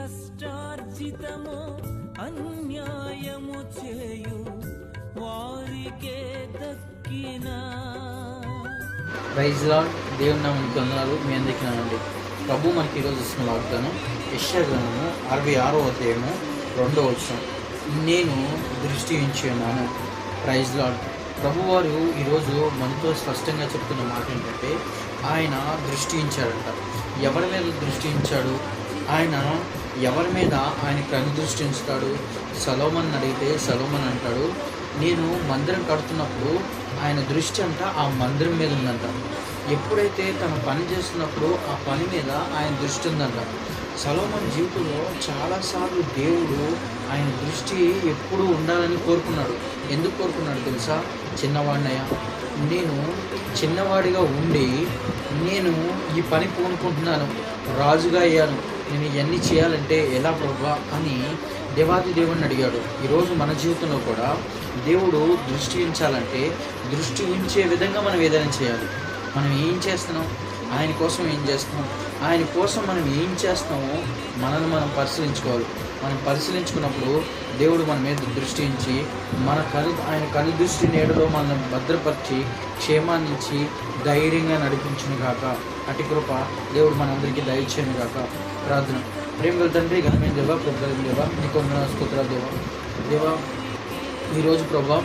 కష్టార్జితము అన్యాయము చేయు. వారికే దక్కిన. ప్రైజ్ లాడ్ దేవుని నామని కొందనాలు. మీ అందరికీ ప్రభు మనకి ఈరోజు ఇస్తున్న వాగ్దానం యెషయా అరవై ఆరో అధ్యాయము రెండో వచ్చం నేను దృష్టి ఉంచి ఉన్నాను. Praise Lord. ప్రభువారు ఈరోజు మనతో స్పష్టంగా చెప్తున్న మాట ఏంటంటే ఆయన దృష్టించాడంట ఎవరి మీద దృష్టించాడు ఆయన ఎవరి మీద ఆయన కను దృష్టి ఉంచుతాడు సలోమన్ అడిగితే సలోమన్ అంటాడు నేను మందిరం కడుతున్నప్పుడు ఆయన దృష్టి అంట ఆ మందిరం మీద ఉందంట. ఎప్పుడైతే తను పని చేస్తున్నప్పుడు ఆ పని మీద ఆయన దృష్టి ఉందంట. సలోమన్ జీవితంలో చాలాసార్లు దేవుడు ఆయన దృష్టి ఎప్పుడూ ఉండాలని కోరుకున్నాడు. ఎందుకు కోరుకున్నాడు తెలుసా? చిన్నవాడినయ్యా నేను చిన్నవాడిగా ఉండి నేను ఈ పని పూనుకుంటున్నాను రాజుగా అయ్యాను. నేను ఇవన్నీ చేయాలంటే ఎలా ప్రభా అని దేవాది దేవుడిని అడిగాడు. ఈరోజు మన జీవితంలో కూడా దేవుడు దృష్టి ఉంచాలంటే దృష్టి ఉంచే విధంగా మనం ఏదైనా చేయాలి. మనం ఏం చేస్తున్నాం? ఆయన కోసం ఏం చేస్తున్నాం ఆయన కోసం మనం ఏం చేస్తున్నామో మనల్ని మనం పరిశీలించుకోవాలి. మనం పరిశీలించుకున్నప్పుడు దేవుడు మన మీద దృష్టి ఉంచి మన కను ఆయన కను దృష్టి నీడలో మనల్ని భద్రపరిచి క్షేమాన్నించి ధైర్యంగా నడిపించును కాక అటు కృప దేవుడు మనందరికీ దయచేయను కాక ప్రార్థన. ప్రేమ తండ్రి ఘనమైన దేవా ప్రభుత్వ దేవా నీకు వందనాలు, దేవా. దేవా ఈరోజు ప్రభా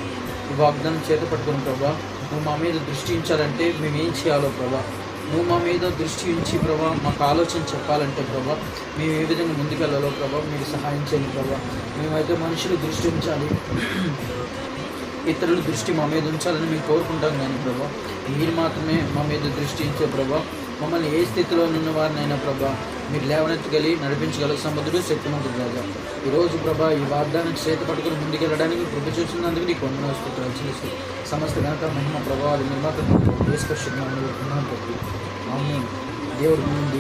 వాగ్దానం చేత పట్టుకుని ప్రభా నువ్వు మా మీద దృష్టించాలంటే మేము ఏం చేయాలో ప్రభా. నువ్వు మా మీద దృష్టి ఉంచి ప్రభా మాకు ఆలోచన చెప్పాలంటే ప్రభా మేము ఏ విధంగా ముందుకెళ్ళాలో ప్రభా మీరు సహాయం చేయండి ప్రభా. మేమైతే మనుషులు దృష్టి ఉంచాలి. ఇతరుల దృష్టి మా మీద ఉంచాలని మేము కోరుకుంటాం కానీ ప్రభా మీరు మాత్రమే మా మీద దృష్టి ఉంచే ప్రభా మమ్మల్ని ఏ స్థితిలో ఉన్న వారినైనా ప్రభా మీరు లేవనెత్తగలి నడిపించగల సముద్రుడు శక్తిమంతుడు రాజా. ఈరోజు ప్రభా ఈ వాగ్దానం చేత పట్టుకుని ముందుకెళ్ళడానికి కృప చూసినందుకు నీకు వందన స్తోత్రాలు చేస్తూ సమస్త ఘనత మహిమ ప్రభావాలు మీరు మాత్రం ఆమె దేవుడు ముందు